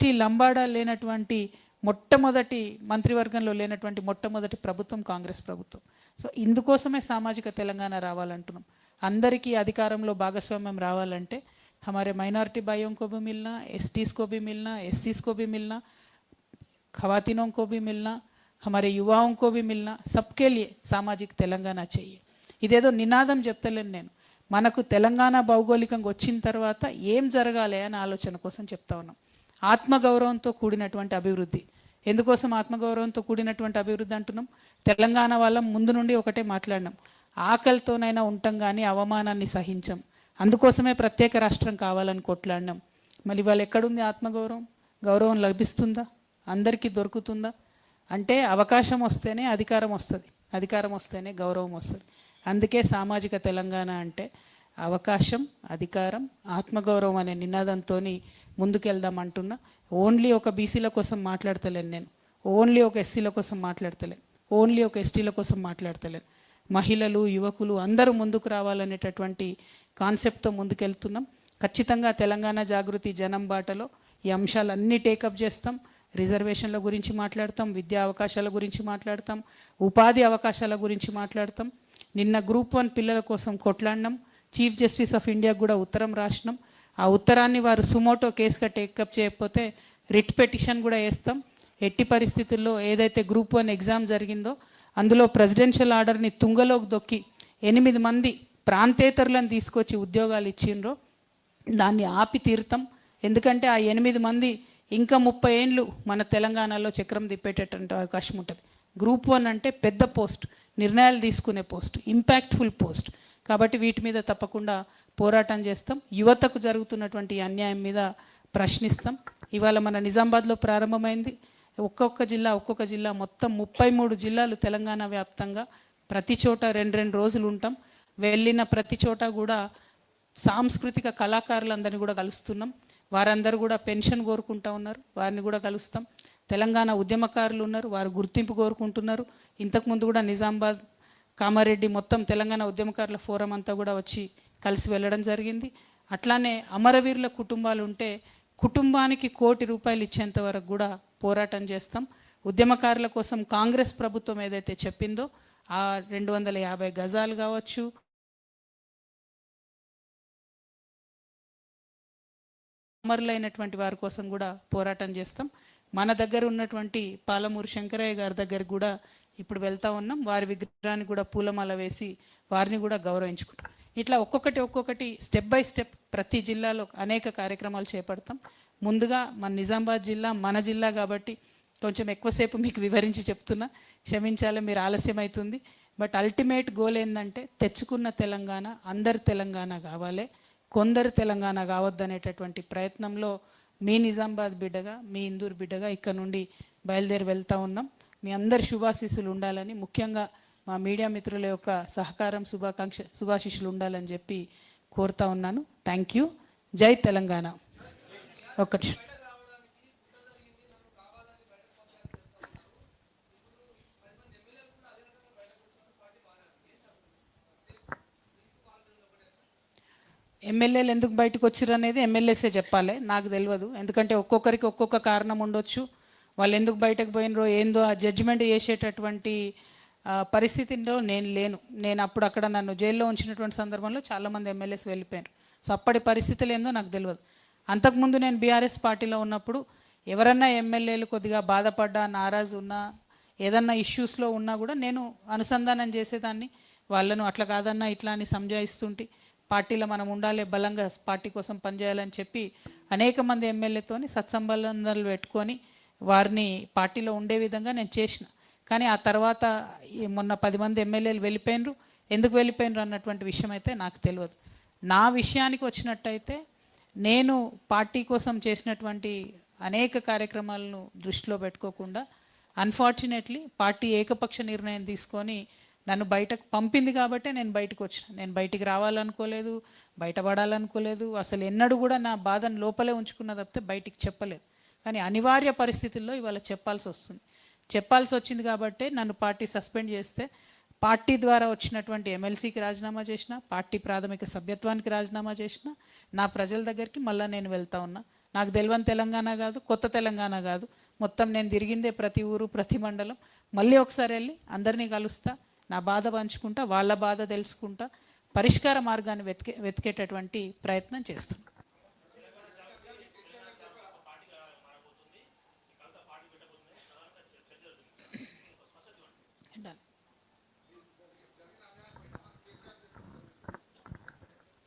ST Lambada లేనటువంటి మొట్టమొదటి మంత్రివర్గంలో లేనటువంటి మొట్టమొదటి ప్రభుత్వం కాంగ్రెస్ ప్రభుత్వం సో ఇందుకోసమే సామాజిక తెలంగాణ రావాలంటున్నాం అందరికీ అధికారంలో భాగస్వామ్యం రావాలంటే हमारे माइनॉरिटी भाइयों को भी मिलना एस को भी मिलना एस को भी मिलना खवातीनों को भी मिलना हमारे युवाओं को भी मिलना सबके लिए సామాజిక తెలంగాణ చెయ్యి ఇదేదో నినాదం చెప్తలేను నేను మనకు తెలంగాణ భౌగోళికంగా వచ్చిన తర్వాత ఏం జరగాలి అని ఆలోచన కోసం చెప్తా ఉన్నాం ఆత్మగౌరవంతో కూడినటువంటి అభివృద్ధి. ఎందుకోసం ఆత్మగౌరవంతో కూడినటువంటి అభివృద్ధి అంటున్నాం? తెలంగాణ వాళ్ళం ముందు నుండి ఒకటే మాట్లాడినాం. ఆకలితోనైనా ఉంటాం కానీ అవమానాన్ని సహించం. అందుకోసమే ప్రత్యేక రాష్ట్రం కావాలని కొట్లాడినాం. మళ్ళీ వాళ్ళు ఎక్కడుంది ఆత్మగౌరవం? గౌరవం లభిస్తుందా? అందరికీ దొరుకుతుందా? అంటే అవకాశం వస్తేనే అధికారం వస్తుంది. అధికారం వస్తేనే గౌరవం వస్తుంది. అందుకే సామాజిక తెలంగాణ అంటే అవకాశం అధికారం ఆత్మగౌరవం అనే నినాదంతో ముందుకెళ్దాం అంటున్నా. ఓన్లీ ఒక బీసీల కోసం మాట్లాడతలేను నేను. ఓన్లీ ఒక ఎస్సీల కోసం మాట్లాడతలేను. ఓన్లీ ఒక ఎస్టీల కోసం మాట్లాడతలేను. మహిళలు యువకులు అందరూ ముందుకు రావాలనేటటువంటి కాన్సెప్ట్తో ముందుకెళ్తున్నాం. ఖచ్చితంగా తెలంగాణ జాగృతి జనం బాటలో ఈ అంశాలన్నీ టేకప్ చేస్తాం. రిజర్వేషన్ల గురించి మాట్లాడతాం విద్యా అవకాశాల గురించి మాట్లాడతాం ఉపాధి అవకాశాల గురించి మాట్లాడతాం. నిన్న గ్రూప్ వన్ పిల్లల కోసం కొట్లాడినాం. చీఫ్ జస్టిస్ ఆఫ్ ఇండియా కూడా ఉత్తరం రాసినాం. ఆ ఉత్తరాన్ని వారు సుమోటో కేసు కట్టి టేకప్ చేయకపోతే రిట్ పెటిషన్ కూడా వేస్తాం. ఎట్టి పరిస్థితుల్లో ఏదైతే గ్రూప్ వన్ ఎగ్జామ్ జరిగిందో అందులో ప్రెసిడెన్షియల్ ఆర్డర్ని తుంగలోకి దొక్కి ఎనిమిది మంది ప్రాంతేతరులను తీసుకొచ్చి ఉద్యోగాలు ఇచ్చిండ్రో దాన్ని ఆపి తీరుతాం. ఎందుకంటే ఆ ఎనిమిది మంది ఇంకా ముప్పై ఏండ్లు మన తెలంగాణలో చక్రం తిప్పేటటువంటి అవకాశం ఉంటుంది. గ్రూప్ వన్ అంటే పెద్ద పోస్ట్ నిర్ణయాలు తీసుకునే పోస్ట్ ఇంపాక్ట్ఫుల్ పోస్ట్ కాబట్టి వీటి మీద తప్పకుండా పోరాటం చేస్తాం. యువతకు జరుగుతున్నటువంటి అన్యాయం మీద ప్రశ్నిస్తాం. ఇవాళ మన నిజామాబాద్లో ప్రారంభమైంది. ఒక్కొక్క జిల్లా ఒక్కొక్క జిల్లా మొత్తం ముప్పై మూడు జిల్లాలు తెలంగాణ వ్యాప్తంగా ప్రతి చోట రెండు రెండు రోజులు ఉంటాం. వెళ్ళిన ప్రతి చోట కూడా సాంస్కృతిక కళాకారులందరినీ కూడా కలుస్తున్నాం. వారందరూ కూడా పెన్షన్ కోరుకుంటా ఉన్నారు. వారిని కూడా కలుస్తాం. తెలంగాణ ఉద్యమకారులు ఉన్నారు. వారు గుర్తింపు కోరుకుంటున్నారు. ఇంతకుముందు కూడా నిజామాబాద్ కామారెడ్డి మొత్తం తెలంగాణ ఉద్యమకారుల ఫోరం అంతా కూడా వచ్చి కలిసి వెళ్ళడం జరిగింది. అట్లానే అమరవీరుల కుటుంబాలు ఉంటే కుటుంబానికి కోటి రూపాయలు ఇచ్చేంత వరకు కూడా పోరాటం చేస్తాం. ఉద్యమకారుల కోసం కాంగ్రెస్ ప్రభుత్వం ఏదైతే చెప్పిందో ఆ రెండు వందల యాభై గజాలు కావచ్చు. అమరులైనటువంటి వారి కోసం కూడా పోరాటం చేస్తాం. మన దగ్గర ఉన్నటువంటి పాలమూరు శంకరయ్య గారి దగ్గర కూడా ఇప్పుడు వెళ్తా ఉన్నాం. వారి విగ్రహాన్ని కూడా పూలమాల వేసి వారిని కూడా గౌరవించుకుంటాం. ఇట్లా ఒక్కొక్కటి ఒక్కొక్కటి స్టెప్ బై స్టెప్ ప్రతి జిల్లాలో అనేక కార్యక్రమాలు చేపడతాం. ముందుగా మన నిజామాబాద్ జిల్లా మన జిల్లా కాబట్టి కొంచెం ఎక్కువసేపు మీకు వివరించి చెప్తున్నా. క్షమించాలి మీరు ఆలస్యం అవుతుంది బట్ అల్టిమేట్ గోల్ ఏంటంటే తెచ్చుకున్న తెలంగాణ అందరి తెలంగాణ కావాలి. కొందరు తెలంగాణ కావద్దనేటటువంటి ప్రయత్నంలో మీ నిజామాబాద్ బిడ్డగా మీ ఇందూరు బిడ్డగా ఇక్కడ నుండి బయలుదేరి వెళ్తూ ఉన్నాం. మీ అందరి శుభాశీస్సులు ఉండాలని ముఖ్యంగా మా మీడియా మిత్రుల యొక్క సహకారం శుభాకాంక్ష శుభాశిషులు ఉండాలని చెప్పి కోరుతా ఉన్నాను. థ్యాంక్ యూ జై తెలంగాణ. ఒకటి ఎమ్మెల్యేలు ఎందుకు బయటకు వచ్చారు అనేది ఎమ్మెల్యేసే చెప్పాలి. నాకు తెలియదు. ఎందుకంటే ఒక్కొక్కరికి ఒక్కొక్క కారణం ఉండొచ్చు. వాళ్ళు ఎందుకు బయటకు పోయినరో ఏందో ఆ జడ్జిమెంట్ చేసేటటువంటి పరిస్థితిలో నేను లేను. నేను అప్పుడు అక్కడ నన్ను జైల్లో ఉంచినటువంటి సందర్భంలో చాలామంది ఎమ్మెల్యేస్ వెళ్ళిపోయారు. సో అప్పటి పరిస్థితులు ఏందో నాకు తెలియదు అంతకుముందు నేను బీఆర్ఎస్ పార్టీలో ఉన్నప్పుడు ఎవరన్నా ఎమ్మెల్యేలు కొద్దిగా బాధపడ్డా నారాజు ఉన్నా ఏదన్నా ఇష్యూస్లో ఉన్నా కూడా నేను అనుసంధానం చేసేదాన్ని. వాళ్ళను అట్లా కాదన్నా ఇట్లా అని సంజాయిస్తుంటే పార్టీలో మనం ఉండాలి బలంగా పార్టీ కోసం పనిచేయాలని చెప్పి అనేక మంది ఎమ్మెల్యేతో సత్సంబంధాలు పెట్టుకొని వారిని పార్టీలో ఉండే విధంగా నేను చేసిన. కానీ ఆ తర్వాత మొన్న పది మంది ఎమ్మెల్యేలు వెళ్ళిపోయినరు. ఎందుకు వెళ్ళిపోయినరు అన్నటువంటి విషయం అయితే నాకు తెలియదు. నా విషయానికి వచ్చినట్టయితే నేను పార్టీ కోసం చేసినటువంటి అనేక కార్యక్రమాలను దృష్టిలో పెట్టుకోకుండా అన్ఫార్చునేట్లీ పార్టీ ఏకపక్ష నిర్ణయం తీసుకొని నన్ను బయటకు పంపింది కాబట్టే నేను బయటకు వచ్చిన. నేను బయటికి రావాలనుకోలేదు బయటపడాలనుకోలేదు. అసలు ఎన్నడూ కూడా నా బాధను లోపలే ఉంచుకున్న తప్పితే బయటికి చెప్పలేదు. కానీ అనివార్య పరిస్థితుల్లో ఇవాళ చెప్పాల్సి వస్తుంది. చెప్పాల్సి వచ్చింది కాబట్టే నన్ను పార్టీ సస్పెండ్ చేస్తే పార్టీ ద్వారా వచ్చినటువంటి ఎమ్మెల్సీకి రాజీనామా చేసిన పార్టీ ప్రాథమిక సభ్యత్వానికి రాజీనామా చేసిన నా ప్రజల దగ్గరికి మళ్ళీ నేను వెళ్తా ఉన్నా. నాకు తెలియని తెలంగాణ కాదు కొత్త తెలంగాణ కాదు. మొత్తం నేను తిరిగిందే ప్రతి ఊరు ప్రతి మండలం. మళ్ళీ ఒకసారి వెళ్ళి అందరినీ కలుస్తా నా బాధ పంచుకుంటా వాళ్ళ బాధ తెలుసుకుంటా పరిష్కార మార్గాన్ని వెతికే వెతికేటటువంటి ప్రయత్నం చేస్తున్నాను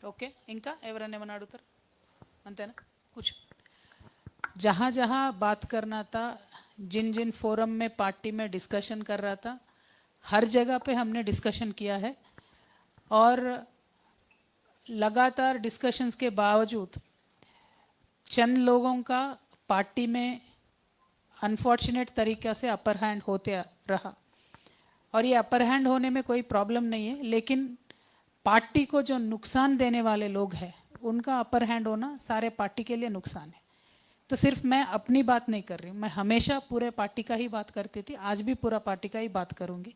ఓకే ఇంకా ఎవరైనా ఏమైనా అడుగుతారు అంతేనా కూర్చో जहाँ जहाँ बात करना था जिन जिन फोरम में पार्टी में डिस्कशन कर रहा था हर जगह पे हमने डिस्कशन किया है और लगातार डिस्कशंस के बावजूद चंद लोगों का पार्टी में अनफॉर्चुनेट तरीक़े से अपर हैंड होते रहा और ये अपर हैंड होने में कोई प्रॉब्लम नहीं है लेकिन पार्टी को जो नुकसान देने वाले लोग हैं, उनका अपर हैंड होना सारे पार्टी के लिए नुकसान है। तो सिर्फ़ मैं अपनी बात नहीं कर रही, मैं हमेशा पूरे पार्टी का ही बात करती थी, आज भी पूरा पार्टी का ही बात करूँगी।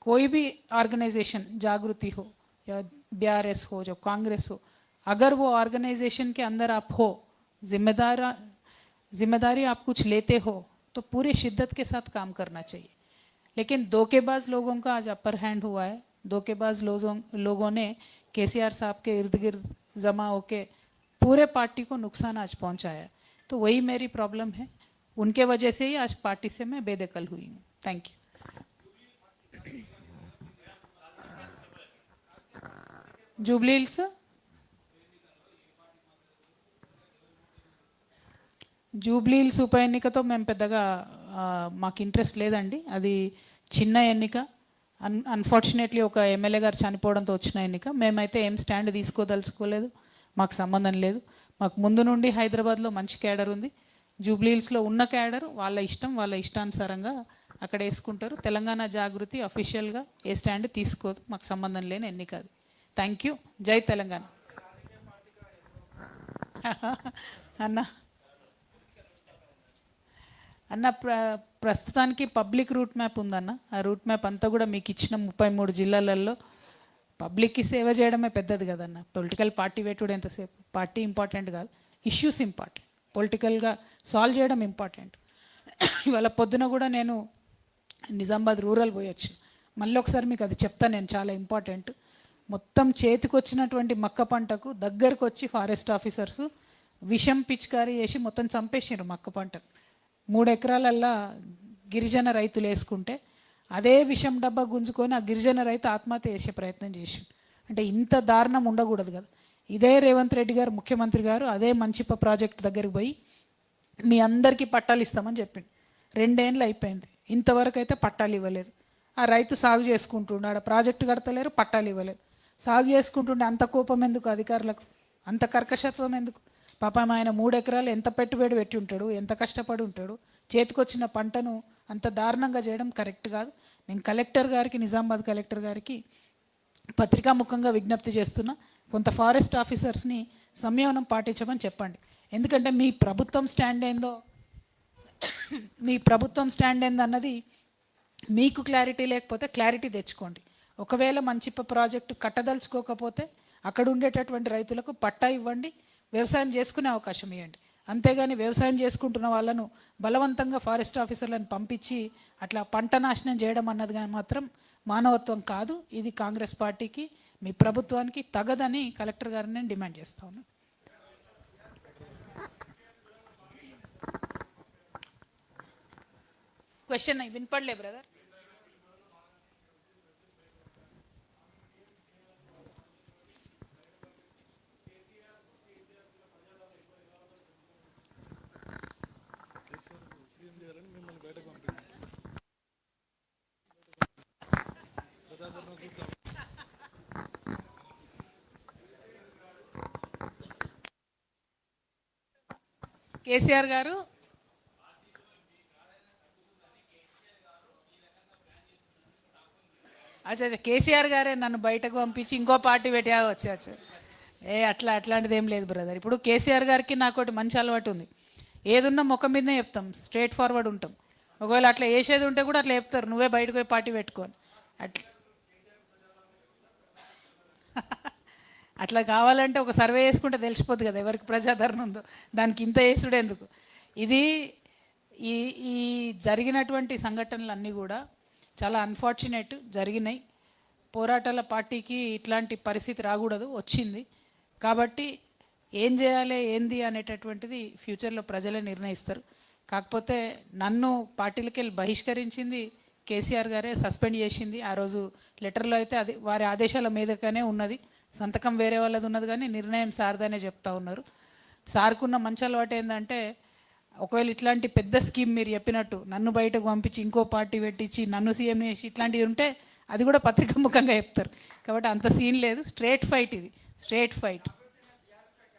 कोई भी ऑर्गेनाइजेशन, जागृति हो, या बी हो, जो कांग्रेस हो, अगर वो ऑर्गेनाइजेशन के अंदर आप हो, जिम्मेदार, ज़िम्मेदारी आप कुछ लेते हो तो पूरी शिद्दत के साथ काम करना चाहिए। लेकिन दो के धोखेबाज लोगों का आज अपर हैंड हुआ है धोखेबाज लोगों लोगों ने केसीआर साहब के इर्द गिर्द जमा होके पूरे पार्टी को नुकसान आज पहुंचाया है तो वही मेरी प्रॉब्लम है उनके वजह से ही आज पार्टी से मैं बेदखल हुई हूँ thank you Jubilee hills Jubilee hills ఉప ఎన్నికతో మేము పెద్దగా ఆ, మాకు ఇంట్రెస్ట్ లేదండి అది చిన్న ఎన్నిక అన్ అన్ఫార్చునేట్లీ ఒక ఎమ్మెల్యే గారు చనిపోవడంతో వచ్చిన ఎన్నిక. మేమైతే ఏం స్టాండ్ తీసుకోదలుచుకోలేదు. మాకు సంబంధం లేదు. మాకు ముందు నుండి హైదరాబాద్లో మంచి క్యాడర్ ఉంది. జూబ్లీహిల్స్లో ఉన్న క్యాడర్ వాళ్ళ ఇష్టం వాళ్ళ ఇష్టానుసారంగా అక్కడ వేసుకుంటారు. తెలంగాణ జాగృతి అఫీషియల్గా ఏ స్టాండ్ తీసుకోదు. మాకు సంబంధం లేని ఎన్నిక అది. థ్యాంక్ యూ జై తెలంగాణ. అన్న. అన్న ప్ర ప్రస్తుతానికి పబ్లిక్ రూట్ మ్యాప్ ఉందన్న. ఆ రూట్ మ్యాప్ అంతా కూడా మీకు ఇచ్చిన ముప్పై మూడు జిల్లాలలో పబ్లిక్కి సేవ చేయడమే పెద్దది కదన్న. పొలిటికల్ పార్టీ పెట్టుడు ఎంతసేపు? పార్టీ ఇంపార్టెంట్ కాదు. Issues important. పొలిటికల్గా సాల్వ్ చేయడం ఇంపార్టెంట్. ఇవాళ పొద్దున కూడా నేను నిజామాబాద్ రూరల్ పోయొచ్చు మళ్ళీ ఒకసారి మీకు అది చెప్తాను నేను చాలా ఇంపార్టెంట్. మొత్తం చేతికొచ్చినటువంటి మక్క పంటకు దగ్గరకు వచ్చి ఫారెస్ట్ ఆఫీసర్స్ విషం పిచికారీ చేసి మొత్తం చంపేసారు మక్క పంటను. మూడు ఎకరాలల్లా గిరిజన రైతులు వేసుకుంటే అదే విషం డబ్బా గుంజుకొని ఆ గిరిజన రైతు ఆత్మహత్య చేసే ప్రయత్నం చేసి అంటే ఇంత దారుణం ఉండకూడదు కదా. ఇదే రేవంత్ రెడ్డి గారు ముఖ్యమంత్రి గారు అదే మంచిప ప్రాజెక్ట్ దగ్గరికి పోయి మీ అందరికీ పట్టాలు ఇస్తామని చెప్పిండు. రెండేళ్ళు అయిపోయింది. ఇంతవరకు అయితే పట్టాలు ఇవ్వలేదు. ఆ రైతు సాగు చేసుకుంటున్నాడు ఆడ ప్రాజెక్టు కడతలేరు పట్టాలు ఇవ్వలేదు. సాగు చేసుకుంటుండే అంత కోపం ఎందుకు అధికారులకు? అంత కర్కశత్వం ఎందుకు? పాపం ఆయన మూడు ఎకరాలు ఎంత పెట్టుబడి పెట్టి ఉంటాడు ఎంత కష్టపడి ఉంటాడు చేతికొచ్చిన పంటను అంత దారుణంగా చేయడం కరెక్ట్ కాదు. నేను కలెక్టర్ గారికి నిజామాబాద్ కలెక్టర్ గారికి పత్రికాముఖంగా విజ్ఞప్తి చేస్తున్నా కొంత ఫారెస్ట్ ఆఫీసర్స్ని సంయమనం పాటించమని చెప్పండి. ఎందుకంటే మీ ప్రభుత్వం స్టాండ్ ఏందో మీ ప్రభుత్వం స్టాండ్ ఏందన్నది మీకు క్లారిటీ లేకపోతే క్లారిటీ తెచ్చుకోండి. ఒకవేళ మంచిప్ప ప్రాజెక్టు కట్టదలుచుకోకపోతే అక్కడ ఉండేటటువంటి రైతులకు పట్టా ఇవ్వండి వ్యవసాయం చేసుకునే అవకాశం ఇవ్వండి. అంతేగాని వ్యవసాయం చేసుకుంటున్న వాళ్ళను బలవంతంగా ఫారెస్ట్ ఆఫీసర్లను పంపించి అట్లా పంట నాశనం చేయడం అన్నది కానీ మాత్రం మానవత్వం కాదు. ఇది కాంగ్రెస్ పార్టీకి మీ ప్రభుత్వానికి తగదని కలెక్టర్ గారిని నేను డిమాండ్ చేస్తాను క్వశ్చన్ వినపడలే బ్రదర్. కేసీఆర్ గారు? అచ్చా అచ్చా కేసీఆర్ గారే నన్ను బయటకు పంపించి ఇంకో పార్టీ పెట్టా వచ్చాచ్చు ఏ అట్లా అట్లాంటిది ఏం లేదు బ్రదర్ ఇప్పుడు కేసీఆర్ గారికి నాకు ఒకటి మంచి అలవాటు ఉంది. ఏదున్నా ముఖం మీదనే చెప్తాం స్ట్రేట్ ఫార్వర్డ్ ఉంటాం. ఒకవేళ అట్లా వేసేది ఉంటే కూడా అట్లా చెప్తారు. నువ్వే బయటకు పోయి పార్టీ పెట్టుకోని అట్లా అట్లా కావాలంటే ఒక సర్వే చేసుకుంటే తెలిసిపోద్ది కదా ఎవరికి ప్రజాదరణ ఉందో. దానికి ఇంత వేసుడు ఎందుకు? ఇది ఈ ఈ జరిగినటువంటి సంఘటనలన్నీ కూడా చాలా అన్ఫార్చునేట్ జరిగినాయి. పోరాటాల పార్టీకి ఇట్లాంటి పరిస్థితి రాకూడదు వచ్చింది. కాబట్టి ఏం చేయాలి ఏంది అనేటటువంటిది ఫ్యూచర్లో ప్రజలే నిర్ణయిస్తారు. కాకపోతే నన్ను పార్టీలకి వెళ్ళి బహిష్కరించింది కేసీఆర్ గారే సస్పెండ్ చేసింది. ఆ రోజు లెటర్లో అయితే అది వారి ఆదేశాల మీదగానే ఉన్నది. సంతకం వేరే వాళ్ళది ఉన్నది కానీ నిర్ణయం సార్దనే చెప్తా ఉన్నారు. సార్కున్న మంచి అలవాటు ఏంటంటే ఒకవేళ ఇట్లాంటి పెద్ద స్కీమ్ మీరు చెప్పినట్టు నన్ను బయటకు పంపించి ఇంకో పార్టీ పెట్టించి నన్ను సీఎం చేసి ఇట్లాంటివి ఉంటే అది కూడా పత్రికా ముఖంగా చెప్తారు. కాబట్టి అంత సీన్ లేదు. స్ట్రేట్ ఫైట్ ఇది. Straight fight.